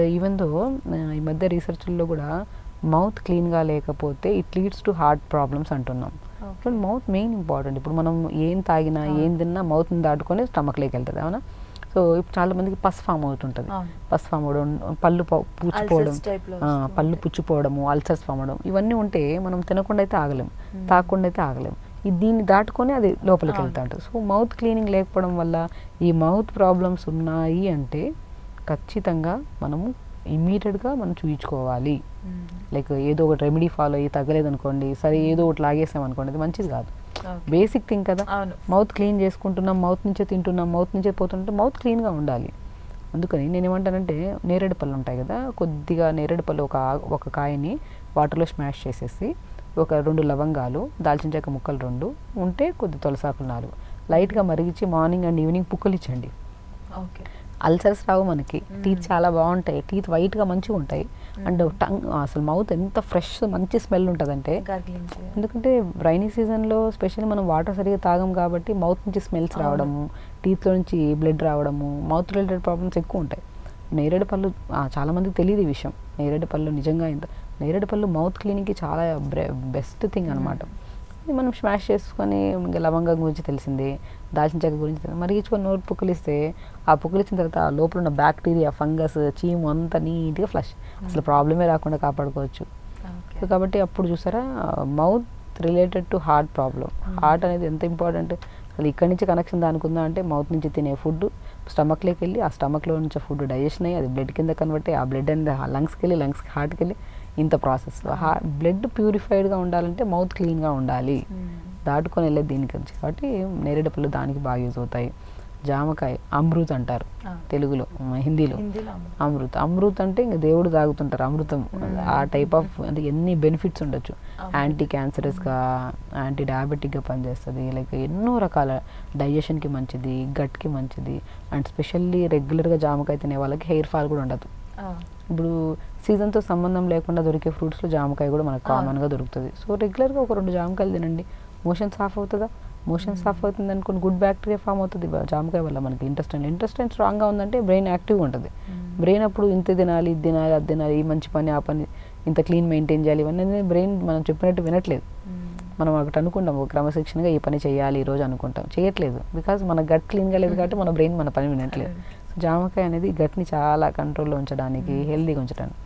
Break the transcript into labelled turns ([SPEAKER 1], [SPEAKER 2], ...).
[SPEAKER 1] Even though ఈ మధ్య రీసెర్చ్లో కూడా మౌత్ క్లీన్గా లేకపోతే it leads to heart problems అంటున్నాం. ఇప్పుడు మౌత్ మెయిన్ ఇంపార్టెంట్ ఇప్పుడు మనం ఏం తాగినా ఏం తిన్నా మౌత్ని దాటుకొని స్టమక్లోకి వెళ్తుంది అవునా? సో ఇప్పుడు చాలా మందికి పస్ ఫామ్ అవుతుంటుంది. పస్ ఫామ్ అవడం పళ్ళు ప- పూచిపోవడం
[SPEAKER 2] Ulcers type లో
[SPEAKER 1] ఆ,
[SPEAKER 2] వస్తూ
[SPEAKER 1] పళ్ళు. పుచ్చిపోవడము అల్సర్స్ ఫామ్ అవడం ఇవన్నీ ఉంటే మనం తినకుండా అయితే ఆగలేం.
[SPEAKER 2] Hmm.
[SPEAKER 1] తాగకుండా అయితే ఆగలేం. దీన్ని దాటుకొని అది లోపలికి. వెళ్తా ఉంటుంది. సో మౌత్ క్లీనింగ్ లేకపోవడం వల్ల ఈ మౌత్ ప్రాబ్లమ్స్ ఉన్నాయి అంటే ఖచ్చితంగా మనము ఇమ్మీడియట్గా మనం చూయించుకోవాలి. లైక్ ఏదో ఒకటి రెమెడీ ఫాలో అయ్యి తగ్గలేదు అనుకోండి సరే ఏదో ఒకటి లాగేసాం అనుకోండి అది మంచిది కాదు. బేసిక్ థింగ్ కదా. మౌత్ క్లీన్ చేసుకుంటున్నాం మౌత్ నుంచే తింటున్నాం మౌత్ నుంచే పోతుంటే మౌత్ క్లీన్గా ఉండాలి. అందుకని నేను ఏమంటానంటే నేరేడు పళ్ళు ఉంటాయి కదా కొద్దిగా నేరేడు పళ్ళు ఒక ఒక కాయని వాటర్లో స్మాష్ చేసేసి ఒక రెండు లవంగాలు దాల్చిన చెక్క ముక్కలు రెండు ఉంటే కొద్ది తులసాకులు నాలుగు. లైట్గా మరిగించి మార్నింగ్ అండ్ ఈవినింగ్ పుక్కలు ఇచ్చండి
[SPEAKER 2] ఓకే.
[SPEAKER 1] అల్సర్స్ రావు మనకి. టీత్ చాలా బాగుంటాయి. టీత్ వైట్గా మంచిగా ఉంటాయి. అండ్. టంగ్ అసలు మౌత్ ఎంత ఫ్రెష్ మంచి స్మెల్ ఉంటుందంటే ఎందుకంటే రైనీ సీజన్లో స్పెషల్లీ మనం వాటర్ సరిగ్గా తాగం కాబట్టి మౌత్ నుంచి స్మెల్స్. రావడము టీత్లో నుంచి బ్లడ్ రావడము మౌత్ రిలేటెడ్ ప్రాబ్లమ్స్ ఎక్కువ ఉంటాయి. నేరేడు పళ్ళు ఆ, చాలా మందికి తెలియదు ఈ విషయం. నేరేడు పళ్ళు నిజంగా ఇంత నేరేడు పళ్ళు మౌత్ క్లీనింగ్కి చాలా బెస్ట్ థింగ్ అనమాట మనం స్మాష్ చేసుకొని లవంగం గురించి తెలిసింది దాల్చిన చెక్క గురించి మరిగించుకొని నోరు పుక్కలిస్తే ఆ పుక్కలిచ్చిన తర్వాత లోపల ఉన్న బ్యాక్టీరియా ఫంగస్ చీము అంతా నీట్గా ఫ్లష్ అసలు ప్రాబ్లమే రాకుండా కాపాడుకోవచ్చు. సో కాబట్టి అప్పుడు చూసారా mouth related to heart problem heart అనేది ఎంత ఇంపార్టెంట్ అసలు ఇక్కడి నుంచి కనెక్షన్ దానికి ఉందా అంటే మౌత్ నుంచి తినే ఫుడ్ స్టమక్లోకి వెళ్ళి ఆ స్టమక్లో నుంచి ఫుడ్ డైజెషన్ అయ్యి అది బ్లడ్ కింద కన్వర్ట్ అయ్యి ఆ బ్లడ్ అనేది లంగ్స్కి వెళ్ళి లంగ్స్కి హార్ట్కి వెళ్ళి ఇంత ప్రాసెస్. బ్లడ్ ప్యూరిఫైడ్గా ఉండాలంటే మౌత్ క్లీన్గా ఉండాలి. దాటుకొని వెళ్ళేది దీనికి వచ్చి కాబట్టి నేరేడు పళ్ళు దానికి బాగా యూజ్ అవుతాయి. జామకాయ అమృత్ అంటారు తెలుగులో హిందీలో. అమృత్. అమృత్. అంటే ఇంకా దేవుడు తాగుతుంటారు అమృతం. ఆ టైప్ ఆఫ్ అంటే ఎన్ని బెనిఫిట్స్ ఉండొచ్చు. యాంటీ క్యాన్సరస్గా యాంటీ డయాబెటిక్గా పనిచేస్తుంది. లైక్ ఎన్నో రకాల డైజెషన్కి మంచిది గట్కి మంచిది. అండ్ స్పెషల్లీ రెగ్యులర్గా జామకాయ తినే వాళ్ళకి హెయిర్ ఫాల్ కూడా ఉండదు. ఇప్పుడు సీజన్తో సంబంధం లేకుండా దొరికే ఫ్రూట్స్లో జామకాయ కూడా మనకు. కామన్గా దొరుకుతుంది. సో రెగ్యులర్గా ఒక రెండు జామకాయలు తినండి. మోషన్ సాఫ్ అవుతుందా? మోషన్ సాఫ్ అవుతుంది అనుకుని గుడ్ బ్యాక్టీరియా ఫామ్ అవుతుంది. జామకాయ వల్ల మనకి ఇంట్రెస్ట్ ఇంట్రెస్ట్ స్ట్రాంగ్గా ఉందంటే బ్రెయిన్ యాక్టివ్గా ఉంటుంది. బ్రెయిన్ అప్పుడు ఇంత తినాలి ఇది తినాలి అది తినాలి ఈ మంచి పని ఆ పని ఇంత క్లీన్ మెయింటైన్ చేయాలి ఇవన్నీ బ్రెయిన్ మనం చెప్పినట్టు వినట్లేదు. మనం ఒకటి అనుకుంటాం ఒక క్రమశిక్షణగా ఈ పని చేయాలి ఈ రోజు అనుకుంటాం. చేయట్లేదు. బికాజ్ మన గట్ క్లీన్గా లేదు కాబట్టి మన బ్రెయిన్ మన పని వినట్లేదు. జామకాయ అనేది గట్ని చాలా కంట్రోల్లో ఉంచడానికి హెల్తీగా ఉంచడానికి.